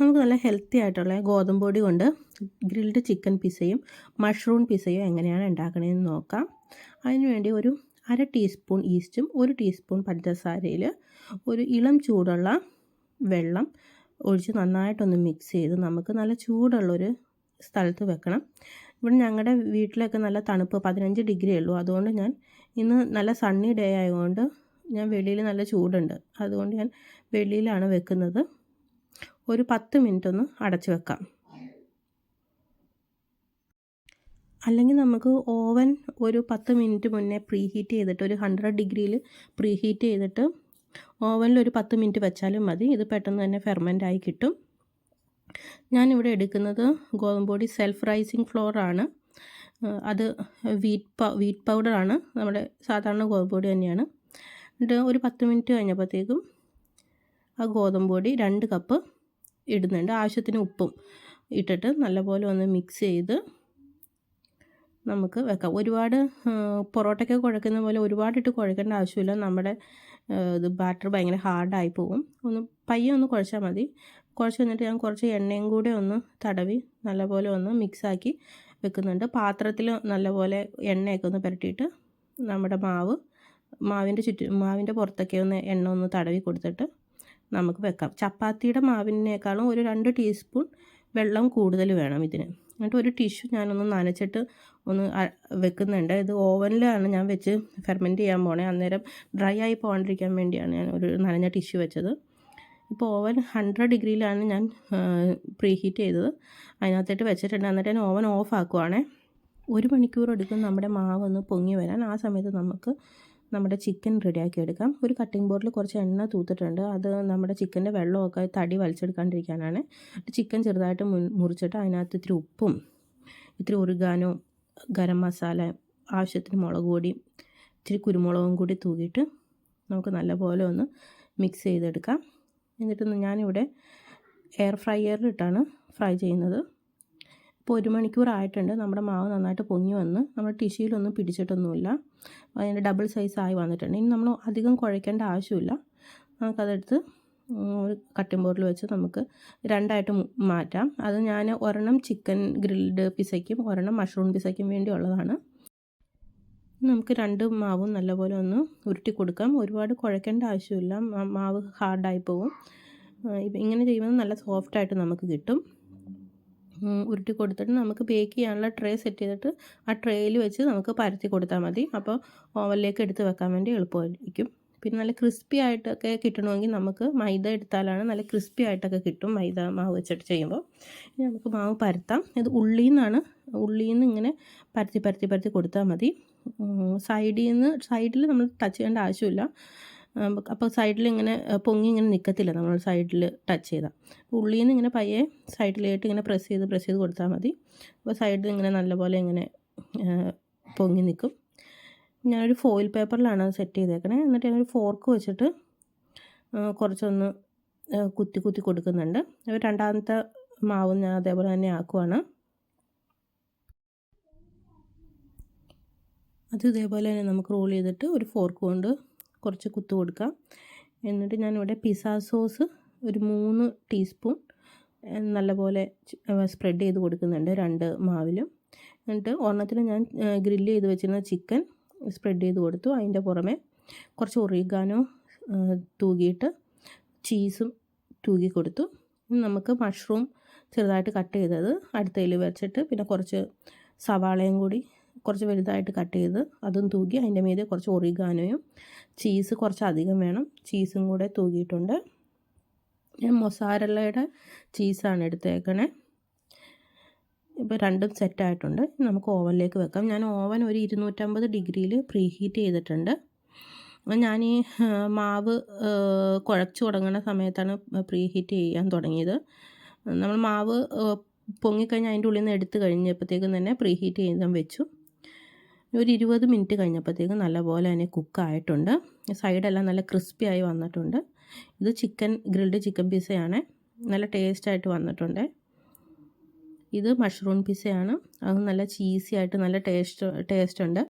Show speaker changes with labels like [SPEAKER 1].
[SPEAKER 1] നമുക്ക് നല്ല ഹെൽത്തി ആയിട്ടുള്ള ഗോതമ്പ് പൊടി കൊണ്ട് ഗ്രിൽഡ് ചിക്കൻ പിസയും മഷ്റൂം പിസയും എങ്ങനെയാണ് ഉണ്ടാക്കണതെന്ന് നോക്കാം. അതിനുവേണ്ടി ഒരു അര ടീസ്പൂൺ ഈസ്റ്റും ഒരു ടീസ്പൂൺ പഞ്ചസാരയിൽ ഒരു ഇളം ചൂടുള്ള വെള്ളം ഒഴിച്ച് നന്നായിട്ടൊന്ന് മിക്സ് ചെയ്ത് നമുക്ക് നല്ല ചൂടുള്ളൊരു സ്ഥലത്ത് വെക്കണം. ഇവിടെ ഞങ്ങളുടെ വീട്ടിലൊക്കെ നല്ല തണുപ്പ് പതിനഞ്ച് ഡിഗ്രി ഉള്ളൂ. അതുകൊണ്ട് ഞാൻ ഇന്ന് നല്ല സണ്ണി ഡേ ആയതുകൊണ്ട് ഞാൻ വെളിയിൽ നല്ല ചൂടുണ്ട്. അതുകൊണ്ട് ഞാൻ വെളിയിലാണ് വെക്കുന്നത്. ഒരു പത്ത് മിനിറ്റ് ഒന്ന് അടച്ചു വെക്കാം. അല്ലെങ്കിൽ നമുക്ക് ഓവൻ ഒരു പത്ത് മിനിറ്റ് മുന്നേ പ്രീ ഹീറ്റ് ചെയ്തിട്ട് ഒരു ഹൺഡ്രഡ് ഡിഗ്രിയിൽ പ്രീ ഹീറ്റ് ചെയ്തിട്ട് ഓവനിൽ ഒരു പത്ത് മിനിറ്റ് വെച്ചാലും മതി. ഇത് പെട്ടെന്ന് തന്നെ ഫെർമെന്റ് ആയി കിട്ടും. ഞാനിവിടെ എടുക്കുന്നത് ഗോതമ്പൊടി സെൽഫ് റൈസിങ് ഫ്ലോർ ആണ്. അത് വീറ്റ് പ വീറ്റ് പൗഡറാണ് നമ്മുടെ സാധാരണ ഗോതമ്പൊടി തന്നെയാണ്. എന്നിട്ട് ഒരു പത്ത് മിനിറ്റ് കഴിഞ്ഞപ്പോഴത്തേക്കും ആ ഗോതമ്പൊടി രണ്ട് കപ്പ് ഇടുന്നുണ്ട്. ആവശ്യത്തിന് ഉപ്പും ഇട്ടിട്ട് നല്ലപോലെ ഒന്ന് മിക്സ് ചെയ്ത് നമുക്ക് വെക്കാം. ഒരുപാട് പൊറോട്ടയ്ക്ക് കുഴക്കുന്ന പോലെ ഒരുപാടിട്ട് കുഴക്കേണ്ട ആവശ്യമില്ല. നമ്മുടെ ഇത് ബാറ്റർ ഭയങ്കര ഹാർഡായി പോകും. ഒന്ന് പയ്യെ ഒന്ന് കുഴച്ചാൽ മതി. കുഴച്ച് വന്നിട്ട് ഞാൻ കുറച്ച് എണ്ണയും കൂടെ ഒന്ന് തടവി നല്ലപോലെ ഒന്ന് മിക്സാക്കി വെക്കുന്നുണ്ട്. പാത്രത്തിൽ നല്ലപോലെ എണ്ണയൊക്കെ ഒന്ന് പുരട്ടിയിട്ട് നമ്മുടെ മാവ് മാവിന്റെ ചുറ്റും മാവിന്റെ പുറത്തൊക്കെ ഒന്ന് എണ്ണ ഒന്ന് തടവി കൊടുത്തിട്ട് നമുക്ക് വെക്കാം. ചപ്പാത്തിയുടെ മാവിനേക്കാളും ഒരു രണ്ട് ടീസ്പൂൺ വെള്ളം കൂടുതൽ വേണം ഇതിന്. എന്നിട്ട് ഒരു ടിഷ്യൂ ഞാനൊന്ന് നനച്ചിട്ട് ഒന്ന് വെക്കുന്നുണ്ട്. ഇത് ഓവനിലാണ് ഞാൻ വെച്ച് ഫെർമെന്റ് ചെയ്യാൻ പോണേ. അന്നേരം ഡ്രൈ ആയി പോകാണ്ടിരിക്കാൻ വേണ്ടിയാണ് ഞാൻ ഒരു നനഞ്ഞ ടിഷ്യൂ വെച്ചത്. ഇപ്പോൾ ഓവൻ ഹൺഡ്രഡ് ഡിഗ്രിയിലാണ് ഞാൻ പ്രീ ഹീറ്റ് ചെയ്തത്. അതിനകത്തേട്ട് വെച്ചിട്ടുണ്ട്. എന്നിട്ട് ഞാൻ ഓവൻ ഓഫ് ആക്കുവാണേ. ഒരു മണിക്കൂർ എടുക്കും നമ്മുടെ മാവ് ഒന്ന് പൊങ്ങി വരാൻ. ആ സമയത്ത് നമുക്ക് നമ്മുടെ ചിക്കൻ റെഡിയാക്കി എടുക്കാം ഒരു കട്ടിംഗ് ബോർഡിൽ കുറച്ച് എണ്ണ തൂത്തിട്ടുണ്ട്. അത് നമ്മുടെ ചിക്കന്റെ വെള്ളമൊക്കെ തടി വലിച്ചെടുക്കാണ്ടിരിക്കാനാണ്. ചിക്കൻ ചെറുതായിട്ട് മുറിച്ചിട്ട് അതിനകത്ത് ഇത്തിരി ഉപ്പും ഇത്തിരി ഉരുകാനോ ഗരം മസാല ആവശ്യത്തിന് മുളക് പൊടി ഇത്തിരി കുരുമുളകും കൂടി തൂക്കിയിട്ട് നമുക്ക് നല്ലപോലെ ഒന്ന് മിക്സ് ചെയ്തെടുക്കാം. എന്നിട്ട് ഞാനിവിടെ എയർ ഫ്രൈയറിലിട്ടാണ് ഫ്രൈ ചെയ്യുന്നത്. ഇപ്പോൾ ഒരു മണിക്കൂർ ആയിട്ടുണ്ട്. നമ്മുടെ മാവ് നന്നായിട്ട് പൊങ്ങി വന്ന് നമ്മുടെ ടിഷ്യൂലൊന്നും പിടിച്ചിട്ടൊന്നുമില്ല. അതിന്റെ ഡബിൾ സൈസ് ആയി വന്നിട്ടുണ്ട്. ഇനി നമ്മൾ അധികം കുഴയ്ക്കേണ്ട ആവശ്യമില്ല. നമുക്കതെടുത്ത് ഒരു കട്ടിംഗ് ബോർഡിൽ വെച്ച് നമുക്ക് രണ്ടായിട്ട് മാറ്റാം. അത് ഞാൻ ഒരെണ്ണം ചിക്കൻ ഗ്രിൽഡ് പിസയ്ക്കും ഒരെണ്ണം മഷ്റൂം പിസയ്ക്കും വേണ്ടിയുള്ളതാണ്. നമുക്ക് രണ്ട് മാവും നല്ലപോലെ ഒന്ന് ഉരുട്ടി കൊടുക്കാം. ഒരുപാട് കുഴക്കേണ്ട ആവശ്യമില്ല. മാവ് ഹാർഡായി പോവും. ഇങ്ങനെ ചെയ്യുമ്പോൾ നല്ല സോഫ്റ്റായിട്ട് നമുക്ക് കിട്ടും. ഉരുട്ടി കൊടുത്തിട്ട് നമുക്ക് ബേക്ക് ചെയ്യാനുള്ള ട്രേ സെറ്റ് ചെയ്തിട്ട് ആ ട്രേയിൽ വെച്ച് നമുക്ക് പരത്തി കൊടുത്താൽ മതി. അപ്പോൾ ഓവനിലേക്ക് എടുത്ത് വെക്കാൻ വേണ്ടി എളുപ്പമായിരിക്കും. പിന്നെ നല്ല ക്രിസ്പി ആയിട്ടൊക്കെ കിട്ടണമെങ്കിൽ നമുക്ക് മൈദ എടുത്താലാണ് നല്ല ക്രിസ്പി ആയിട്ടൊക്കെ കിട്ടും മൈദ മാവ് വെച്ചിട്ട് ചെയ്യുമ്പോൾ. ഇനി നമുക്ക് മാവ് പരത്താം. ഇത് ഉള്ളിൽ നിന്നാണ് ഉള്ളിൽ നിന്ന് ഇങ്ങനെ പരത്തി പരത്തി പരത്തി കൊടുത്താൽ മതി. സൈഡിൽ നിന്ന് സൈഡിൽ നമ്മൾ ടച്ച് ചെയ്യേണ്ട ആവശ്യമില്ല. അപ്പോൾ സൈഡിൽ ഇങ്ങനെ പൊങ്ങി ഇങ്ങനെ നിൽക്കത്തില്ല നമ്മൾ സൈഡിൽ ടച്ച് ചെയ്താൽ ഉള്ളിൽ നിന്ന് ഇങ്ങനെ പയ്യെ സൈഡിലായിട്ട് ഇങ്ങനെ പ്രസ് ചെയ്ത് പ്രസ് ചെയ്ത് കൊടുത്താൽ മതി. അപ്പോൾ സൈഡിൽ ഇങ്ങനെ നല്ലപോലെ ഇങ്ങനെ പൊങ്ങി നിൽക്കും ഞാനൊരു ഫോയിൽ പേപ്പറിലാണ് സെറ്റ് ചെയ്തേക്കണേ. എന്നിട്ട് ഞാനൊരു ഫോർക്ക് വെച്ചിട്ട് കുറച്ചൊന്ന് കുത്തി കുത്തി കൊടുക്കുന്നുണ്ട്. അപ്പോൾ രണ്ടാമത്തെ മാവും ഞാൻ അതേപോലെ തന്നെ ആക്കുവാണ്. അത് ഇതേപോലെ തന്നെ നമുക്ക് റോൾ ചെയ്തിട്ട് ഒരു ഫോർക്ക് കൊണ്ട് കുറച്ച് കുത്തു കൊടുക്കാം എന്നിട്ട് ഞാനിവിടെ പിസ്സ സോസ് ഒരു മൂന്ന് ടീസ്പൂൺ നല്ലപോലെ സ്പ്രെഡ് ചെയ്ത് കൊടുക്കുന്നുണ്ട് രണ്ട് മാവിലും. എന്നിട്ട് ഒരെണ്ണത്തിൽ ഞാൻ ഗ്രില്ല് ചെയ്ത് വെച്ചിരുന്ന ചിക്കൻ സ്പ്രെഡ് ചെയ്ത് കൊടുത്തു. അതിന്റെ പുറമെ കുറച്ച് ഒറിഗാനോ തൂകിയിട്ട് ചീസും തൂകി കൊടുത്തു. നമുക്ക് മഷ്റൂം ചെറുതായിട്ട് കട്ട് ചെയ്തത് അടുത്തതിൽ വെച്ചിട്ട് പിന്നെ കുറച്ച് സവാളയും കൂടി കുറച്ച് വലുതായിട്ട് കട്ട് ചെയ്ത് അതും തൂക്കി അതിന്റെ മീതെ കുറച്ച് ഒറിഗാനോയും ചീസ് കുറച്ച് അധികം വേണം. ചീസും കൂടെ തൂക്കിയിട്ടുണ്ട്. ഞാൻ മൊസാരല്ലയുടെ ചീസാണ് എടുത്തേക്കണേ. ഇപ്പോൾ രണ്ടും സെറ്റായിട്ടുണ്ട് നമുക്ക് ഓവനിലേക്ക് വെക്കാം. ഞാൻ ഓവൻ ഒരു ഇരുന്നൂറ്റമ്പത് ഡിഗ്രിയിൽ പ്രീ ഹീറ്റ് ചെയ്തിട്ടുണ്ട് ഞാൻ ഈ മാവ് കുഴച്ച് തുടങ്ങുന്ന സമയത്താണ് പ്രീ ഹീറ്റ് ചെയ്യാൻ തുടങ്ങിയത്. നമ്മൾ മാവ് പൊങ്ങിക്കഴിഞ്ഞ് അതിന്റെ ഉള്ളിൽ നിന്ന് എടുത്തു കഴിഞ്ഞപ്പോഴത്തേക്കും തന്നെ പ്രീ ഹീറ്റ് ചെയ്യാൻ വെച്ചു. ഒരു ഇരുപത് മിനിറ്റ് കഴിഞ്ഞപ്പോഴത്തേക്കും നല്ലപോലെ തന്നെ കുക്കായിട്ടുണ്ട് സൈഡെല്ലാം നല്ല ക്രിസ്പി ആയി വന്നിട്ടുണ്ട്. ഇത് ചിക്കൻ ഗ്രിൽഡ് ചിക്കൻ പിസയാണ് നല്ല ടേസ്റ്റായിട്ട് വന്നിട്ടുണ്ട്. ഇത് മഷ്റൂം പിസയാണ് അത് നല്ല ചീസി ആയിട്ട് നല്ല ടേസ്റ്റ് ടേസ്റ്റ് ഉണ്ട്.